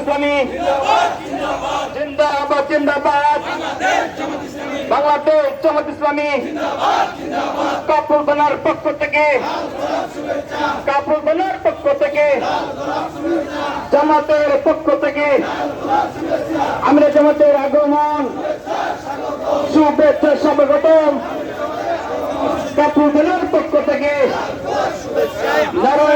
ইসলামী। জিন্দাবাদ জিন্দাবাদ। বাংলাদেশ, জামাত ইসলামী। কাপুর বানার পক্ষ থেকে কাপুর বানার পক্ষ থেকে, জামাতের পক্ষ থেকে, আমরা জামাতের আগমন। শুভেচ্ছা, স্বাগতম। কাপুর বানার পক্ষ থেকে, নারায়ণ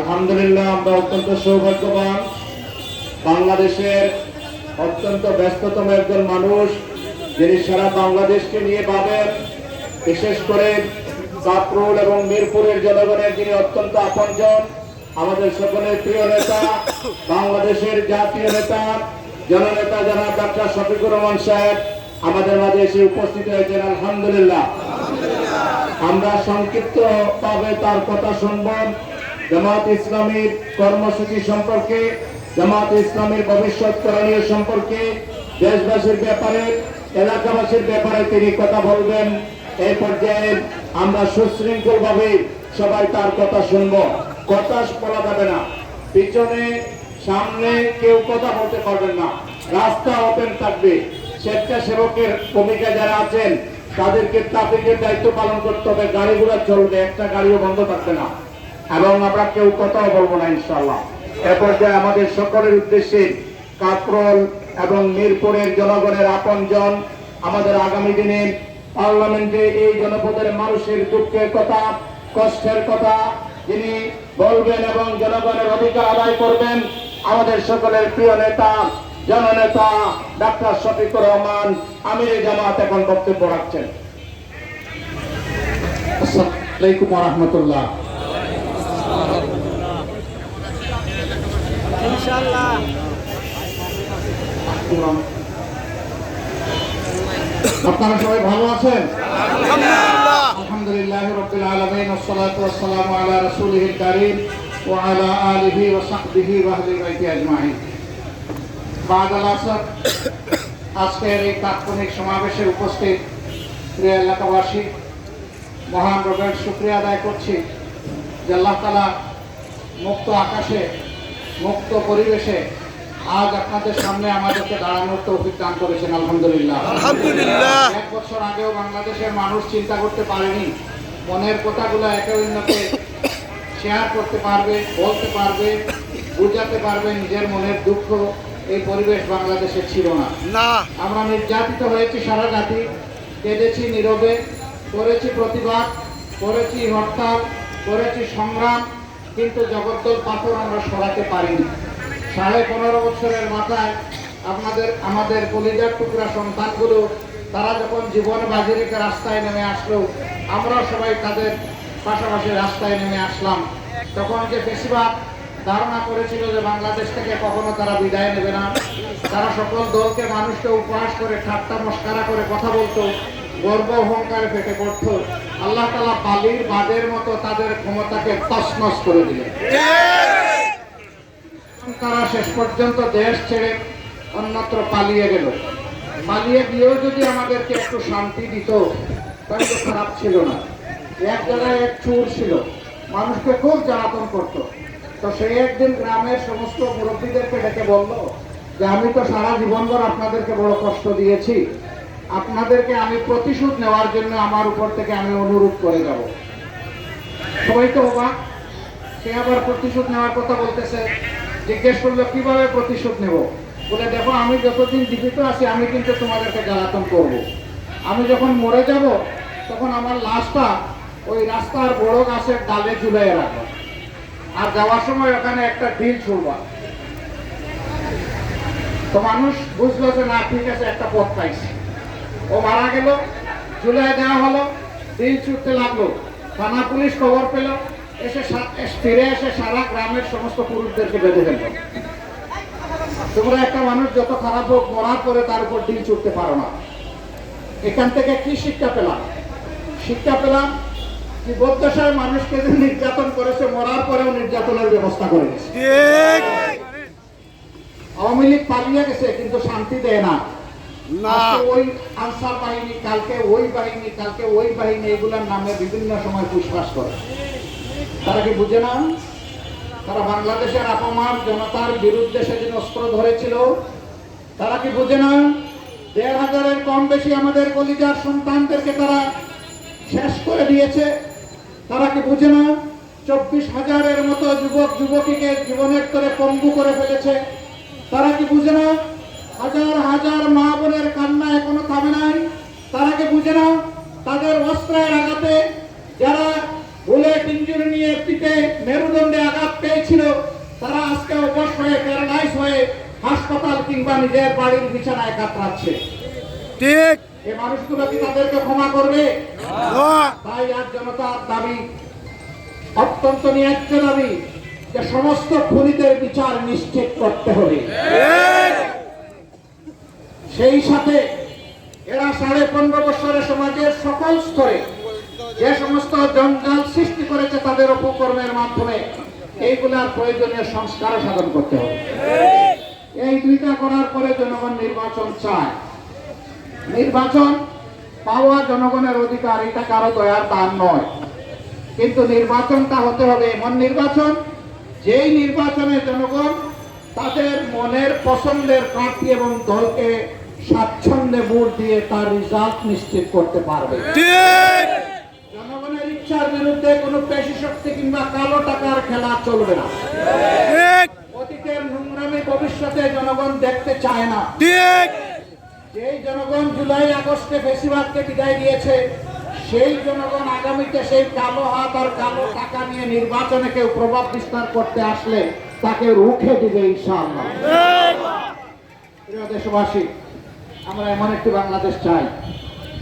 আলহামদুলিল্লাহ, আমরা অত্যন্ত সৌভাগ্যবান। বাংলাদেশের অত্যন্ত ব্যস্ততম একজন মানুষ, যিনি সারা বাংলাদেশকে নিয়ে ভাবেন। বিশেষ করে কাপরুল এবং মিরপুরের জনগণের যিনি অত্যন্ত আপনজন। আমাদের সকলের প্রিয় নেতা, বাংলাদেশের জাতীয় নেতা, জননেতা জনাব ডাক্তার শফিকুর রহমান সাহেব, আমাদের মাঝে এসে উপস্থিত হয়েছেন, আলহামদুলিল্লাহ। আমরা সংক্ষিপ্ত ভাবে তার কথা শুনব। জামাত ইসলামের কর্মসূচি সম্পর্কে জামাত ইসলামীর ভবিষ্যৎ করণীয় সম্পর্কে, দেশবাসীর ব্যাপারে, এলাকাবাসীর ব্যাপারে তিনি কথা বলবেন। এই পর্যায়ে আমরা সুশৃঙ্খল ভাবে সবাই তার কথা শুনব। কথা বলা যাবে না। পিছনে, সামনে কেউ কথা বলতে পারবেন না। রাস্তা ওপেন থাকবে। স্বেচ্ছাসেবকের ভূমিকা যারা আছেন, তাদেরকে ট্রাফিকের দায়িত্ব পালন করতে হবে। গাড়িগুলো চলবে, একটা গাড়িও বন্ধ থাকবে না। এবং আমরা কেউ কথাও বলব না ইনশাল্লাহ এরপর যে আমাদের সকলের উদ্দেশ্যে কাকরল এবং মিরপুরের জনগণের আপনজন আমাদের আগামী দিনে পার্লামেন্টে এই জনপদের মানুষের দুঃখের কথা, কষ্টের কথা যিনি বলবেন এবং জনগণের অধিকার আদায় করবেন, আমাদের সকলের প্রিয় নেতা, জননেতা, ডাক্তার শফিকুর রহমান, আমির জামাত এখন বক্তব্য রাখছেন। আসসালামু আলাইকুম ইনশাল্লাহ আপনারা সবাই ভালো আছেন? আলহামদুলিল্লাহ। রবিল আলমিন ওসালাতাম আলা রসুলহ করিম ও আলা আলহি ও সাহবিহি ওয়াহলি বাইতি আজমাহিন বাদ আলাসর আজকের এই তাৎক্ষণিক সমাবেশে উপস্থিত প্রিয় এলাকাবাসী মহান রবের শুক্রিয়া আদায় করছি। যে আল্লাহ তালা মুক্ত আকাশে মুক্ত পরিবেশে আজ আপনাদের সামনে আমাদেরকে দাঁড়ানোর তৌফিক দান করেছেন আলহামদুলিল্লাহ। আলহামদুলিল্লাহ। এক বছর আগেও বাংলাদেশের মানুষ চিন্তা করতে পারেনি মনের কথাগুলো একে অন্যকে শেয়ার করতে পারবে বলতে পারবে বুঝাতে পারবে নিজের মনের দুঃখ এই পরিবেশ বাংলাদেশে ছিল না। না। আমরা নির্যাতিত হয়েছি সারা জাতি কেঁদেছি নীরবে করেছি প্রতিবাদ করেছি হরতাল করেছি সংগ্রাম, কিন্তু জগদ্দল পাথর আমরা সরাতে পারিনি। সাড়ে পনেরো বছরের মাথায় আপনাদের, আমাদের কলিজার টুকরা সন্তানগুলো, তারা যখন জীবন বাজি রেখে রাস্তায় নেমে আসলো আমরা সবাই তাদের পাশাপাশি রাস্তায় নেমে আসলাম। তখন যে বেশিরভাগ ধারণা করেছিল যে বাংলাদেশ থেকে কখনো তারা বিদায় নেবে না, তারা সকল দলকে, মানুষকে উপহাস করে, ঠাট্টা মস্কারা করে কথা বলতো গর্ব অহংকারে ফেটে পড়ত আল্লাহ তালা বালির বাদের মতো তাদের ক্ষমতাকে তসমস করে দিলেন। তারা শেষ পর্যন্ত দেশ ছেড়ে অন্যত্র পালিয়ে গেল। পালিয়ে গিয়েও যদি আমাদেরকে একটু শান্তি দিত, তাহলে খারাপ ছিল না। এক জায়গায় এক চুর ছিল। মানুষকে খুব জ্বালাতন করত। তো সেই একদিন গ্রামের সমস্ত মুরব্বীদেরকে ডেকে বলল যে, আমি তো সারা জীবনভর আপনাদেরকে বড় কষ্ট দিয়েছি। আপনাদেরকে আমি প্রতিশোধ নেওয়ার জন্য আমার উপর থেকে আমি অনুরোধ করে যাব। সবাই তো অবাক, সে আবার প্রতিশোধ নেওয়ার কথা বলতেছে। জিজ্ঞেস করল, কীভাবে প্রতিশোধ নেব? বলে, দেখো, আমি যতদিন জীবিত আছি, আমি কিন্তু তোমাদেরকে জ্বালাতন করব। আমি যখন মরে যাব, তখন আমার লাশটা ওই রাস্তার বড় গাছের ডালে ঝুলাই রাখব। আর যাওয়ার সময় ওখানে একটা ঢিল ছুড়বা। তো মানুষ বুঝলো যে, না, ঠিক আছে, একটা পথ পাইছে। ও মারা গেল জুলাই দেওয়া হলো দিন ছুটতে লাগল। থানা পুলিশ খবর পেল এসে ফিরে এসে সারা গ্রামের সমস্ত পুরুষদেরকে বেঁধে ফেলল। তোমরা একটা মানুষ যত খারাপ হোক মরার পরে তার উপর দিন ছুটতে পারো না। এখান থেকে কি শিক্ষা পেলাম? শিক্ষা পেলাম যে বদ্রসায় মানুষকে যে নির্যাতন করেছে মরার পরেও নির্যাতনের ব্যবস্থা করে গেছে আওয়ামী লীগ পালিয়ে গেছে কিন্তু শান্তি দেয় না। ওই করে। তারা কলিজার সন্তানদেরকে তারা শেষ করে দিয়েছে। তারা কি বুঝে না? চব্বিশ হাজারের মতো যুবক, যুবতীকে জীবনের তরে পঙ্গু করে ফেলেছে। তারা কি বুঝে না? হাজার হাজার মা বোনের কান্না এখনও থামে নাই তারা কি বুঝে না তাদের অস্ত্রের আঘাতে যারা বুলেট ইঞ্জুরি নিয়ে পিঠে মেরুদণ্ডে আঘাত পেয়েছিল তারা আজকে অবশ হয়ে প্যারালাইজ হয়ে হাসপাতাল কিংবা নিজের বাড়ির বিছানায় কাতরাচ্ছে। ঠিক। এই মানুষগুলো কি তাদেরকে ক্ষমা করবে? তাই আজ জনতার দাবি অত্যন্ত ন্যায্য দাবি যে সমস্ত খুনিদের বিচার নিশ্চিত করতে হবে। সেই সাথে এরা সাড়ে পনেরো বছরের সমাজের সকল স্তরে যে সমস্ত জঞ্জাল সৃষ্টি করেছে তাদের উপকর্মের মাধ্যমে এইগুলার প্রয়োজনীয় সংস্কার সাধন করতে হবে। এই দুইটা করার পরে জনগণ নির্বাচন চায়। নির্বাচন পাওয়া জনগণের অধিকার এটা কারও দয়ার দান নয়। কিন্তু নির্বাচনটা হতে হবে এমন নির্বাচন যেই নির্বাচনে জনগণ তাদের মনের পছন্দের প্রার্থী এবং দলকে স্বাচ্ছন্দ্যে ভোট দিয়ে তার রেজাল্ট নিশ্চিত করতে পারবে। জনগণের ইচ্ছার বিরুদ্ধে কোনো পেশি শক্তি কিংবা কালো টাকার খেলা চলবে না। ভবিষ্যতে জনগণ দেখতে চায় না। ঠিক। যেই জনগণ জুলাই আগস্টে বেশিরভাগকে বিদায় দিয়েছে সেই জনগণ আগামীতে সেই কালো হাত আর কালো টাকা নিয়ে নির্বাচনে কেউ প্রভাব বিস্তার করতে আসলে তাকে রুখে দিবে ইনশাআল্লাহ। প্রিয় দেশবাসী আমরা এমন একটি বাংলাদেশ চাই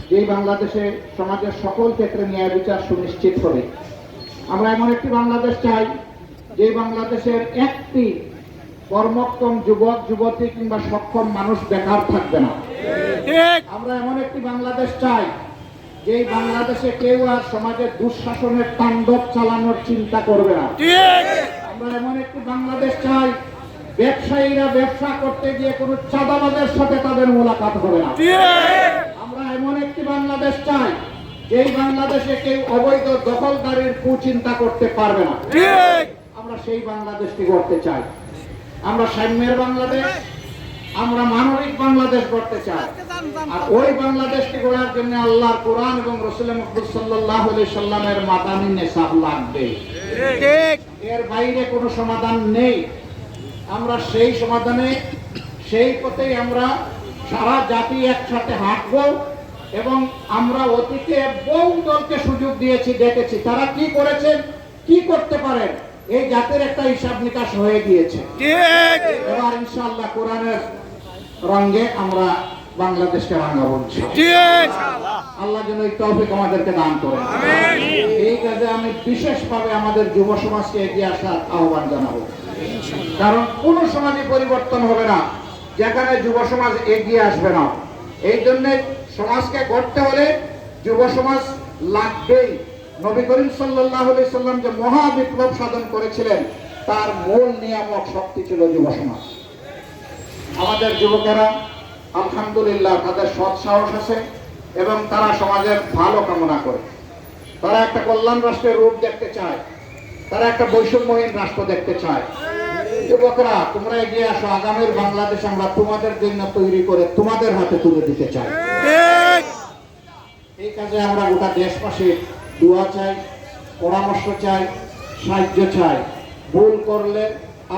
যেই বাংলাদেশে সমাজের সকল ক্ষেত্রে ন্যায় বিচার সুনিশ্চিত হবে। আমরা এমন একটি বাংলাদেশ চাই যে বাংলাদেশের একটি কর্মক্ষম যুবক যুবতী কিংবা সক্ষম মানুষ বেকার থাকবে না। আমরা এমন একটি বাংলাদেশ চাই যে বাংলাদেশে কেউ আর সমাজের দুঃশাসনের তাণ্ডব চালানোর চিন্তা করবে না। আমরা এমন একটি বাংলাদেশ চাই ব্যবসায়ীরা ব্যবসা করতে গিয়ে কোনো চাঁদাবাদের সাথে তাদের মোলাকাত হবে না। আমরা এমন একটি বাংলাদেশ চাই যেই বাংলাদেশে কেউ অবৈধ দখলদারির কুচিন্তা করতে পারবে না। আমরা সেই বাংলাদেশটি করতে চাই। আমরা সাম্যের বাংলাদেশ আমরা মানবিক বাংলাদেশ গড়তে চাই। আর ওই বাংলাদেশটি গড়ার জন্য আল্লাহর কোরআন এবং রসুল মকবুল সাল্লাহ সাল্লামের মাদানি নেশাব লাগবে। এর বাইরে কোনো সমাধান নেই। আমরা সেই সমাধানে সেই পথেই আমরা সারা জাতি একসাথে হাঁটব এবং আমরা অতীতে বহু দলকে সুযোগ দিয়েছি দেখেছি। তারা কি করেছেন? কি করতে পারেন? এই জাতের একটা হিসাব নিকাশ হয়ে গিয়েছে। এবার ইনশাআল্লাহ কোরআনের রঙে আমরা বাংলাদেশকে রাঙাবো ইনশাআল্লাহ। ঠিক। আল্লাহ যেন এই তৌফিক আমাদেরকে দান করেন। এই কাজে আমি বিশেষভাবে আমাদের যুব সমাজকে এগিয়ে আসার আহ্বান জানাব। কারণ কোন সমাজে পরিবর্তন হবে না যেখানে যুব সমাজ এগিয়ে আসবে না। এই জন্য সমাজকে গড়তে হলে যুব সমাজ লাগবেই। নবী করিম সাল্লাহ সাল্লাম যে মহা বিপ্লব সাধন করেছিলেন তার মূল নিয়ামক শক্তি ছিল যুব সমাজ। আমাদের যুবকেরা আলহামদুলিল্লাহ তাদের সৎ সাহস আছে এবং তারা সমাজের ভালো কামনা করে। তারা একটা কল্যাণ রাষ্ট্রের রূপ দেখতে চায় তারা একটা বৈষম্যহীন রাষ্ট্র দেখতে চায়। যুবকরা তোমরা এগিয়ে আসো আগামীর বাংলাদেশ আমরা তোমাদের জন্য তৈরি করে তোমাদের হাতে তুলে দিতে চাই। ঠিক। এই কাজে আমরা গোটা দেশবাসীর দোয়া চাই পরামর্শ চাই সাহায্য চাই। ভুল করলে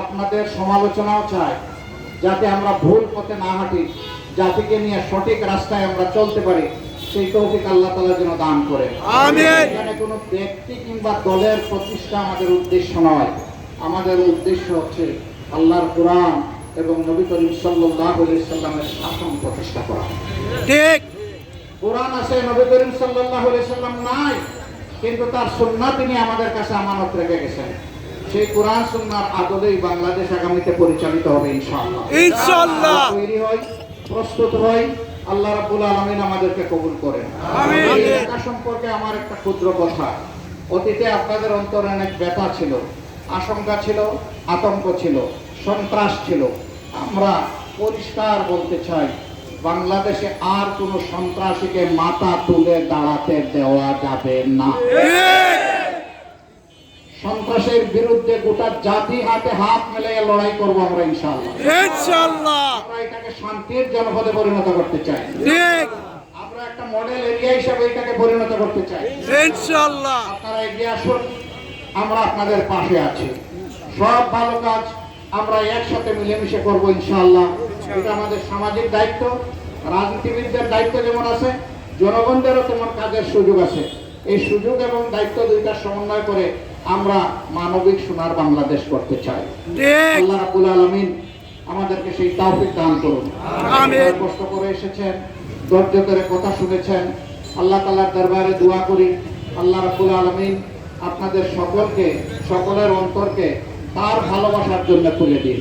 আপনাদের সমালোচনাও চাই যাতে আমরা ভুল পথে না হাঁটি জাতিকে নিয়ে সঠিক রাস্তায় আমরা চলতে পারি সেই তৌফিক আল্লাহ তালা যেন দান করে। এখানে কোনো ব্যক্তি কিংবা দলের প্রতিষ্ঠা আমাদের উদ্দেশ্য নয়। আমাদের উদ্দেশ্য হচ্ছে আল্লাহর কোরআন এবং নবী করিম সাল্লাহ সাল্লামের শাসন প্রতিষ্ঠা করা। ঠিক। কোরআন আছে নবী করিম সাল্লাহ সাল্লাম নাই। কিন্তু তার সুন্না তিনি আমাদের কাছে আমানত রেখে গেছেন। সেই কোরআন সুন্নার আদলেই বাংলাদেশ আগামীতে পরিচালিত হবে ইনশাআল্লাহ। ইনশাআল্লাহ। তৈরি হই প্রস্তুত হই আল্লাহ রাব্বুল আলামিন আমাদেরকে কবুল করেন। আমিন। সম্পর্কে আমার একটা ক্ষুদ্র কথা। অতীতে আপনাদের অন্তরে অনেক ব্যথা ছিল আশঙ্কা ছিল আতঙ্ক ছিল সন্ত্রাস ছিল। আমরা পরিষ্কার বলতে চাই বাংলাদেশে আর কোনো সন্ত্রাসীকে মাথা তুলে দাঁড়াতে দেওয়া যাবে না। সন্ত্রাসের বিরুদ্ধে গোটা জাতি হাতে হাত মেলে লড়াই করব আমরা ইনশাআল্লাহ। ইনশাআল্লাহ। আমরা এটাকে শান্তির জনপদে পরিণত করতে চাই। ঠিক। আমরা একটা মডেল এরিয়া হিসাবে এটাকে পরিণত করতে চাই। ইনশাআল্লাহ। আপনারা এগিয়ে আসুন আমরা আপনাদের পাশে আছি। সব ভালো কাজ আমরা একসাথে মিলেমিশে করব ইনশাআল্লাহ। এটা আমাদের সামাজিক দায়িত্ব রাজনীতিবিদদের দায়িত্ব যেমন আছে জনগণদেরও তেমন কাজের সুযোগ আছে। এই সুযোগ এবং দায়িত্ব দুইটা সমন্বয় করে আমরা মানবিক সোনার বাংলাদেশ করতে চাই। আল্লাহ রাবুল আলমিন আমাদেরকে সেই তাওফিক দান করুন। আমিন। কষ্ট করে এসেছেন ধৈর্য ধরে কথা শুনেছেন আল্লাহ তালার দরবারে দোয়া করি। আল্লাহ রাবুল আলমিন আপনাদের সকলকে সকলের অন্তরকে তার ভালোবাসার জন্য তুলে দিন।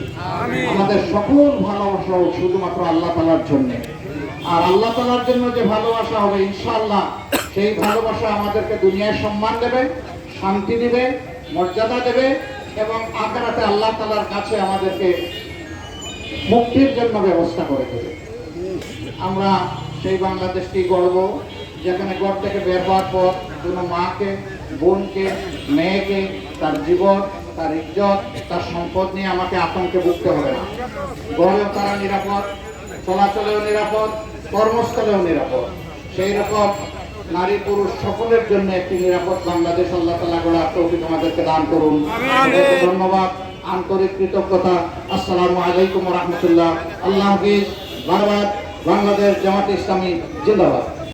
আমাদের সকল ভালোবাসা হোক শুধুমাত্র আল্লাহ তালার জন্য। আর আল্লাহ তালার জন্য যে ভালোবাসা হবে ইনশাআল্লাহ সেই ভালোবাসা আমাদেরকে দুনিয়ায় সম্মান দেবে শান্তি দিবে মর্যাদা দেবে এবং আখেরাতে আল্লাহ তালার কাছে আমাদেরকে মুক্তির জন্য ব্যবস্থা করে দেবে। আমরা সেই বাংলাদেশটি গর্ব যেখানে ঘর থেকে বের হওয়ার পর কোনো মাকে বোনকে মেয়েকে তার জীবন তার ইজ্জত তার সম্পদ নিয়ে আমাকে আতঙ্কে ভুগতে হবে না। গড়েও তারা নিরাপদ চলাচলেও নিরাপদ কর্মস্থলেও নিরাপদ। সেই রকম নারী পুরুষ সকলের জন্য একটি নিরাপদ বাংলাদেশ আল্লাহ তালা গড়ার তৌফিক আমাদেরকে দান করুন। ধন্যবাদ আন্তরিক কৃতজ্ঞতা। আসসালামু আলাইকুম রহমতুল্লাহ। আল্লাহ হাফিজ বারবার বাংলাদেশ জামাত ইসলামী জিন্দাবাদ।